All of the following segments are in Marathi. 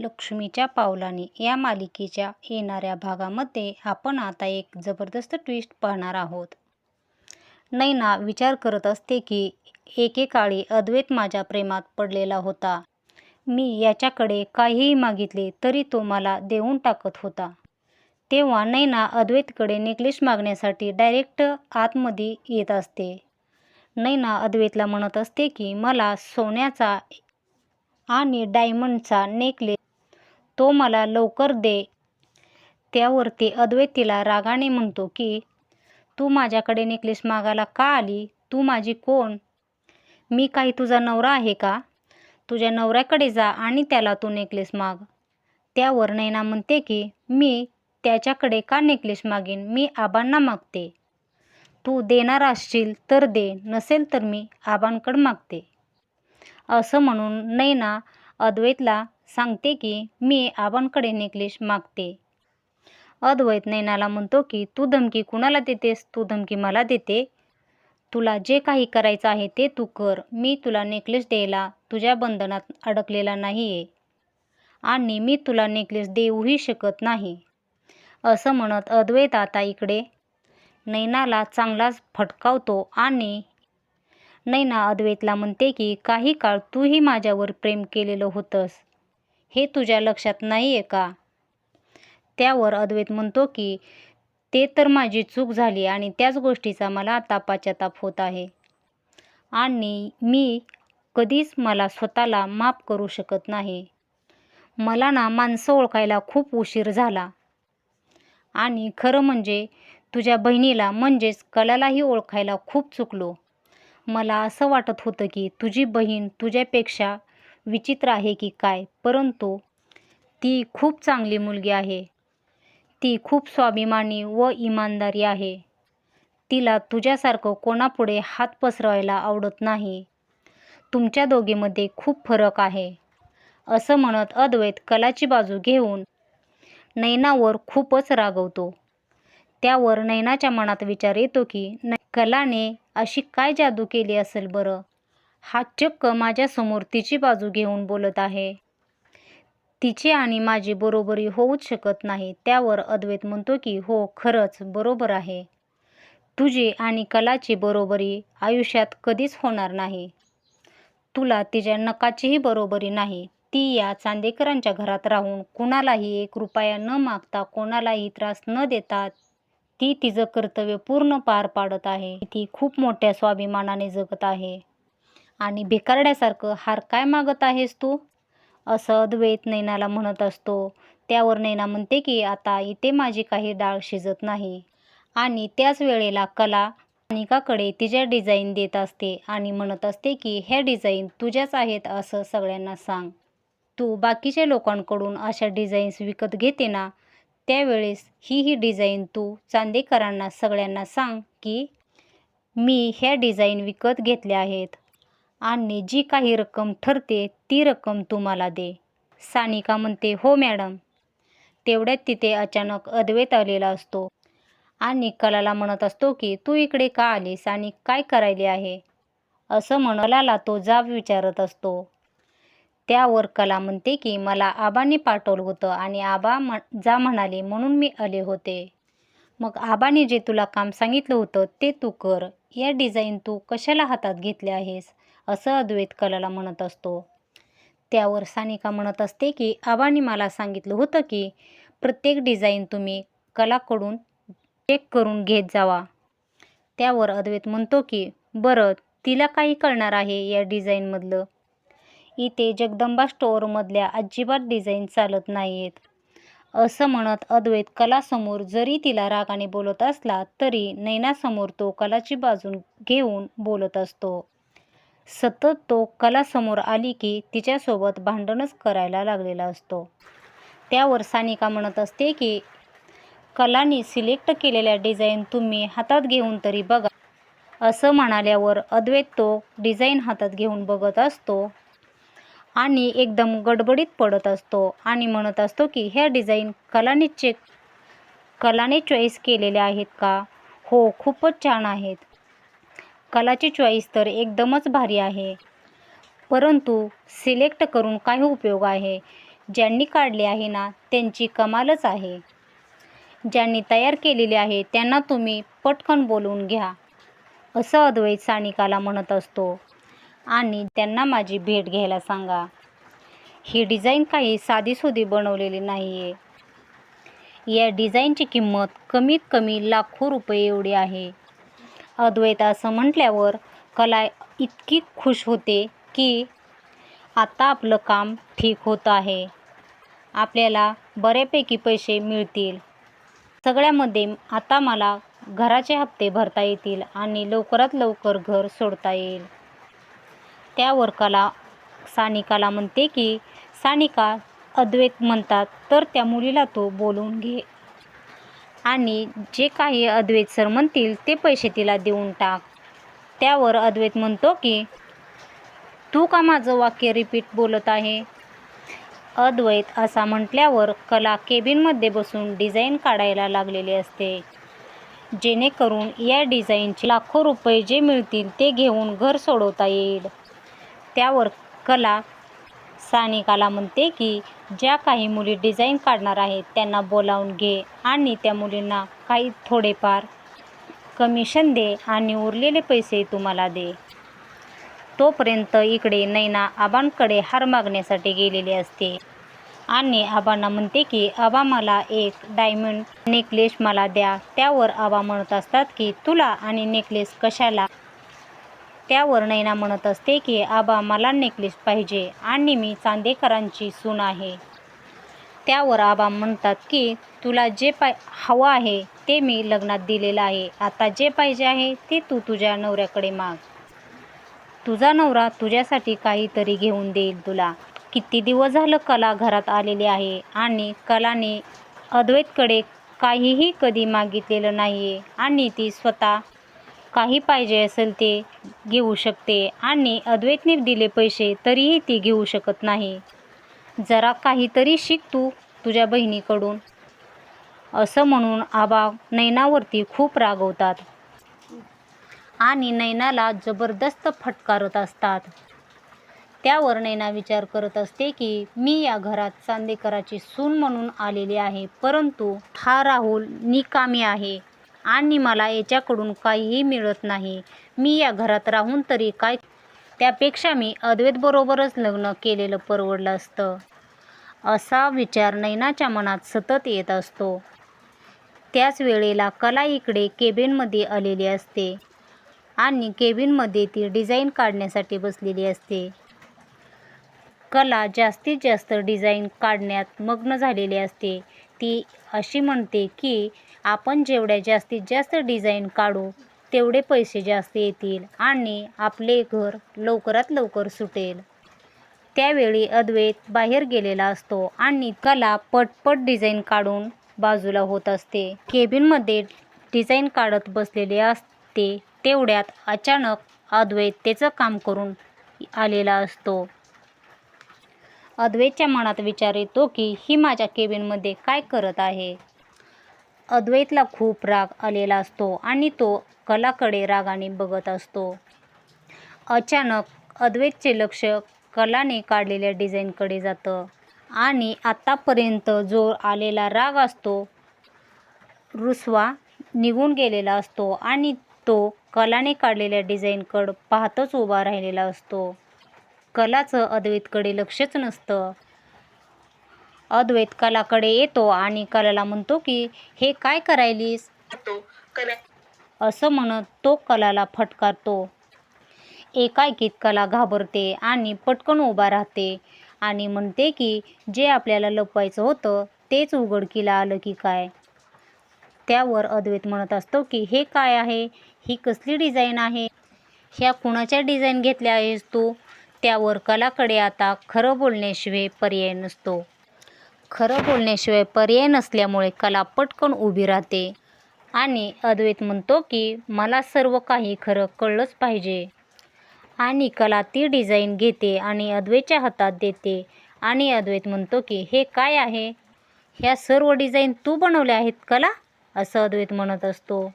लक्ष्मीच्या पावलाने या मालिकेच्या येणाऱ्या भागामध्ये आपण आता एक जबरदस्त ट्विस्ट पाहणार आहोत. नैना विचार करत असते की एकेकाळी अद्वैत माझ्या प्रेमात पडलेला होता. मी याच्याकडे काहीही मागितले तरी तो मला देऊन टाकत होता. तेव्हा नैना अद्वैतकडे नेकलेस मागण्यासाठी डायरेक्ट आतमध्ये येत असते. नैना अद्वैतला म्हणत असते की मला सोन्याचा आणि डायमंडचा नेकलेस तो मला लवकर दे. त्यावरती अद्वैत तिला रागाने म्हणतो की तू माझ्याकडे नेकलेस मागायला का आली? तू माझी कोण? मी काही तुझा नवरा आहे का? तुझ्या नवऱ्याकडे जा आणि त्याला तू नेकलेस माग. त्यावर नैना म्हणते की मी त्याच्याकडे का नेकलेस मागेन? मी आबांना मागते. तू देणार असशील तर दे नसेल तर मी आबांकडं मागते. असं म्हणून नैना अद्वैतला सांगते की मी आबांकडे नेकलेश मागते. अद्वैत नैनाला म्हणतो की तू धमकी कुणाला देतेस? तू धमकी मला देते. तुला जे काही करायचं आहे ते तू कर. मी तुला नेकलेस द्यायला तुझ्या बंधनात अडकलेला नाही आहे आणि मी तुला नेकलेस देऊही शकत नाही. असं म्हणत अद्वैत आता इकडे नैनाला चांगलाच फटकावतो आणि नैना अद्वैतला म्हणते की काही काळ तूही माझ्यावर प्रेम केलेलं होतंस. हे तुझ्या लक्षात नाही आहे का? त्यावर अद्वैत म्हणतो की ते तर माझी चूक झाली आणि त्याच गोष्टीचा मला आता पश्चाताप होत आहे. आणि मी कधीच मला स्वतःला माफ करू शकत नाही. मला ना माणसं ओळखायला खूप उशीर झाला. आणि खरं म्हणजे तुझ्या बहिणीला म्हणजेच कलालाही ओळखायला खूप चुकलो. मला असं वाटत होतं की तुझी बहीण तुझ्यापेक्षा विचित्र आहे की काय? परंतु ती खूप चांगली मुलगी आहे. ती खूप स्वाभिमानी व इमानदारी आहे. तिला तुझ्यासारखं कोणापुढे हात पसरवायला आवडत नाही. तुमच्या दोघीमध्ये खूप फरक आहे. असं म्हणत अद्वैत कलाची बाजू घेऊन नैनावर खूपच रागवतो. त्यावर नैनाच्या मनात विचार येतो की न कलाने अशी काय जादू केली असेल बरं? हा चक्क माझ्यासमोर तिची बाजू घेऊन बोलत आहे. तिची आणि माझी बरोबरी होऊच शकत नाही. त्यावर अद्वैत म्हणतो की हो खरंच बरोबर आहे. तुझी आणि कलाची बरोबरी आयुष्यात कधीच होणार नाही. तुला तिच्या नकाचीही बरोबरी नाही. ती या चांदेकरांच्या घरात राहून कुणालाही एक रुपया न मागता कोणालाही त्रास न देता ती तिचं कर्तव्य पूर्ण पार पाडत आहे. ती खूप मोठ्या स्वाभिमानाने जगत आहे. आणि भिकारड्यासारखं हार काय मागत आहेस तू? असं अद्वैत नैनाला म्हणत असतो. त्यावर नैना म्हणते की आता इथे माझी काही डाळ शिजत नाही. आणि त्याच वेळेला कला अनिकाकडे तिच्या डिझाईन देत असते आणि म्हणत असते की ह्या डिझाईन तुझ्याच आहेत असं सगळ्यांना सांग. तू बाकीच्या लोकांकडून अशा डिझाईन्स विकत घेते ना त्यावेळेस ही ही डिझाईन तू चांदेकरांना सगळ्यांना सांग की मी ह्या डिझाईन विकत घेतल्या आहेत. आणि जी काही रक्कम ठरते ती रक्कम तू मला दे. सानिका म्हणते हो मॅडम. तेवढ्यात तिथे अचानक अद्वैत आलेला असतो. आणि कलाला म्हणत असतो की तू इकडे का आलीस आणि काय करायले आहे? असं म्हणाला तो जाब विचारत असतो. त्यावर कला म्हणते की मला आबांनी पाठवलं होतं आणि आबा म जा म्हणाले म्हणून मी आले होते. मग आबाने जे तुला काम सांगितलं होतं ते तू कर. या डिझाईन तू कशाला हातात घेतले आहेस? असं अद्वैत कलाला म्हणत असतो. त्यावर सानिका म्हणत असते की आबांनी मला सांगितलं होतं की प्रत्येक डिझाईन तुम्ही कलाकडून चेक करून घेत जावा. त्यावर अद्वैत म्हणतो की बरं तिला काही कळणार आहे या डिझाईनमधलं? इथे जगदंबा स्टोअरमधल्या अजिबात डिझाईन चालत नाही आहेत असं म्हणत अद्वैत कलासमोर जरी तिला रागाने बोलत असला तरी नैनासमोर तो कलाची बाजू घेऊन बोलत असतो. सतत तो कलासमोर आली की तिच्यासोबत भांडणच करायला लागलेला असतो. त्यावर सानिका म्हणत असते की कलानी सिलेक्ट केलेल्या डिझाईन तुम्ही हातात घेऊन तरी बघा. असं म्हणाल्यावर अद्वैत तो डिझाईन हातात घेऊन बघत असतो. आणि एकदम गडबडीत पडत असतो आणि म्हणत असतो की ह्या डिझाईन कलाने चेक कलाने चॉईस केलेल्या आहेत का? हो खूपच छान आहेत. कलाची चॉईस तर एकदमच भारी आहे. परंतु सिलेक्ट करून काही उपयोग आहे. ज्यांनी काढले आहे ना त्यांची कमालच आहे. ज्यांनी तयार केलेले आहे त्यांना तुम्ही पटकन बोलवून घ्या. असं अद्वैत सानिकाला म्हणत असतो. आणि त्यांना माझी भेट घ्यायला सांगा. ही डिझाईन काही साधीसुधी बनवलेली नाही आहे या डिझाईनची किंमत कमीत कमी लाखो रुपये एवढी आहे. अद्वैत असं म्हटल्यावर कला इतकी खुश होते की आता आपलं काम ठीक होत आहे. आपल्याला बऱ्यापैकी पैसे मिळतील. सगळ्यामध्ये आता मला घराचे हप्ते भरता येतील आणि लवकरात लवकर घर सोडता येईल. त्यावर कला सानिकाला म्हणते की सानिका अद्वैत म्हणतात तर त्या मुलीला तो बोलवून घे. आणि जे काही अद्वैत सर म्हणतील ते पैसे तिला देऊन टाक. त्यावर अद्वैत म्हणतो की तू का माझं वाक्य रिपीट बोलत आहे? अद्वैत असा म्हटल्यावर कला केबिनमध्ये बसून डिझाईन काढायला लागलेली असते. जेणेकरून या डिझाईनचे लाखो रुपये जे मिळतील ते घेऊन घर सोडवता येईल. त्यावर कला सानिकाला म्हणते की ज्या काही मुली डिझाईन काढणार आहेत त्यांना बोलावून घे आणि त्या मुलींना काही थोडेफार कमिशन दे आणि उरलेले पैसे तुम्हाला दे. तोपर्यंत इकडे नैना आबांकडे हार मागण्यासाठी गेलेली असते. आणि आबांना म्हणते की आबा मला एक डायमंड नेकलेस मला द्या. त्यावर आबा म्हणत असतात की तुला आणि नेकलेस कशाला त्यावर नैना म्हणत असते की आबा मला नेकलेस पाहिजे आणि मी चांदेकरांची सून आहे. त्यावर आबा म्हणतात की तुला जे पाय हवं आहे ते मी लग्नात दिलेलं आहे. आता जे पाहिजे आहे ते तू तुझ्या नवऱ्याकडे माग. तुझा नवरा तुझ्यासाठी काहीतरी घेऊन देईल तुला. किती दिवस झालं कला घरात आलेली आहे आणि कलाने अद्वैतकडे काहीही कधी मागितलेलं नाही आहे आणि ती स्वतः काही पाहिजे असेल ते घेऊ शकते आणि अद्वैतने दिले पैसे तरीही ती घेऊ शकत नाही. जरा काहीतरी शिक तू तुझ्या बहिणीकडून. असं म्हणून आबा नैनावरती खूप रागवतात. आणि नैनाला जबरदस्त फटकारत असतात. त्यावर नैना विचार करत असते की मी या घरात चांदेकराची सून म्हणून आलेली आहे परंतु हा राहुल निकामी आहे. आणि मला याच्याकडून काहीही मिळत नाही. मी या घरात राहून तरी काय त्यापेक्षा मी अद्वैतबरोबरच लग्न केलेलं परवडलं असतं. असा विचार नैनाच्या मनात सतत येत असतो. त्याच वेळेला कला इकडे केबिनमध्ये आलेली असते आणि केबिनमध्ये ती डिझाईन काढण्यासाठी बसलेली असते. कला जास्तीत जास्त डिझाईन काढण्यात मग्न झालेली असते. ती अशी म्हणते की आपण जेवढ्या जास्तीत जास्त डिझाईन काढू तेवढे पैसे जास्त येतील आणि आपले घर लवकरात लवकर सुटेल. त्यावेळी अद्वैत बाहेर गेलेला असतो आणि कला पटपट डिझाईन काढून बाजूला होत असते. केबिनमध्ये डिझाईन काढत बसलेले असते तेवढ्यात अचानक अद्वैत त्याचं काम करून आलेला असतो. अद्वैतच्या मनात विचार येतो की ही माझ्या केबिनमध्ये काय करत आहे? अद्वैतला खूप राग आलेला असतो आणि तो कलाकडे रागाने बघत असतो. अचानक अद्वैतचे लक्ष कलाने काढलेल्या डिझाईनकडे जातं आणि आत्तापर्यंत जो आलेला राग असतो रुसवा निघून गेलेला असतो आणि तो कलाने काढलेल्या डिझाईनकडं पाहतच उभा राहिलेला असतो. कलाचं अद्वैतकडे लक्षच नसतं. अद्वैत कलाकडे येतो आणि कलाला म्हणतो की हे काय करायलीस? असं म्हणत तो कलाला फटकारतो. एकाएकीत कला घाबरते आणि पटकन उभा राहते आणि म्हणते की जे आपल्याला लपवायचं होतं तेच उघडकीला आलं की काय? त्यावर अद्वैत म्हणत असतो की हे काय आहे? ही कसली डिझाईन आहे? ह्या कुणाच्या डिझाईन घेतल्या आहेस तू? त्यावर कलाकडे आता खरं बोलण्याशिवाय पर्याय नसतो. खरं बोलण्याशिवाय पर्याय नसल्यामुळे कला पटकन उभी राहते. आणि अद्वैत म्हणतो की मला सर्व काही खरं कळलंच पाहिजे. आणि कला ती डिझाईन घेते आणि अद्वैतच्या हातात देते. आणि अद्वैत म्हणतो की हे काय आहे? ह्या सर्व डिझाईन तू बनवल्या आहेत कला? असं अद्वैत म्हणत असतो.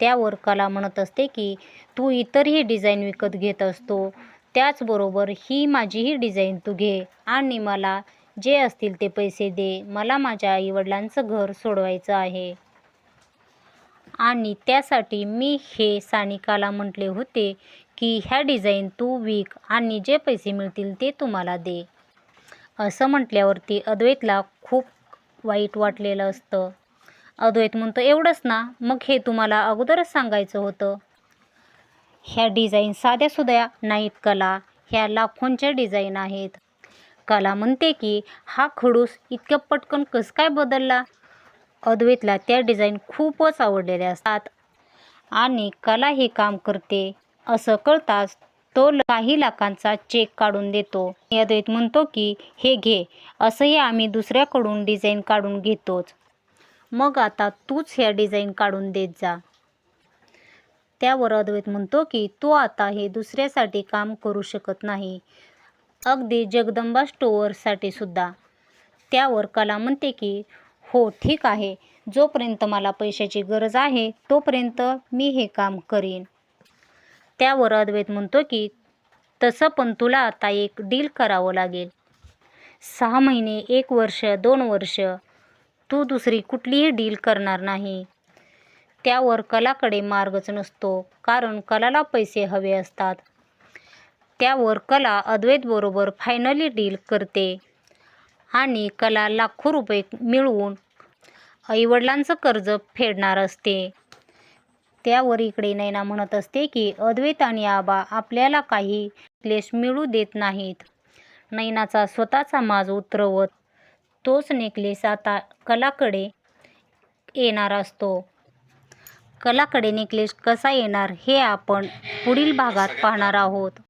त्यावर कला म्हणत असते की तू इतरही डिझाईन विकत घेत असतो. त्याचबरोबर ही माझीही डिझाईन तू घे. आणि मला जे असतील ते पैसे दे. मला माझ्या आईवडिलांचं घर सोडवायचं आहे. आणि त्यासाठी मी हे सानिकाला म्हटले होते की ह्या डिझाईन तू विक आणि जे पैसे मिळतील ते तुम्हाला दे. असं म्हटल्यावरती अद्वैतला खूप वाईट वाटलेलं असतं. अद्वैत म्हणतो एवढंच ना मग हे तुम्हाला अगोदरच सांगायचं होतं. ह्या डिझाईन साध्यासुद्या नाहीत कला. ह्या लाखोंच्या डिझाईन आहेत. कला म्हणते की हा खडूस इतक्या पटकन कसं काय बदलला? अद्वैतला त्या डिझाईन खूपच आवडलेल्या असतात. आणि कला हे काम करते असं कळताच तो काही लाखांचा चेक काढून देतो. अद्वैत म्हणतो की हे घे असंही आम्ही दुसऱ्याकडून डिझाईन काढून घेतोच. मग आता तूच ह्या डिझाईन काढून देत जा. त्यावर अद्वैत म्हणतो की तू आता हे दुसऱ्यासाठी काम करू शकत नाही. अगदी जगदंबा स्टोअरसाठी सुद्धा. त्यावर कला म्हणते की हो ठीक आहे. जोपर्यंत मला पैशाची गरज आहे तोपर्यंत मी हे काम करीन. त्यावर अद्वैत म्हणतो की तसं पण तुला आता एक डील करावं लागेल. सहा महिने एक वर्ष दोन वर्ष तू दुसरी कुठलीही डील करणार नाही. त्यावर कलाकडे मार्गच नसतो कारण कलाला पैसे हवे असतात. त्यावर कला अद्वैतबरोबर फायनली डील करते. आणि कला लाखो रुपये मिळवून आईवडिलांचं कर्ज फेडणार असते. त्यावर इकडे नैना म्हणत असते की अद्वैत आणि आबा आपल्याला काही क्लेश मिळू देत नाहीत. नैनाचा स्वतःचा माज उतरवत तोच नेकलेस आता कलाकडे येणार असतो. कलाकडे नेकलेस कसा येणार हे आपण पुढील भागात पाहणार आहोत.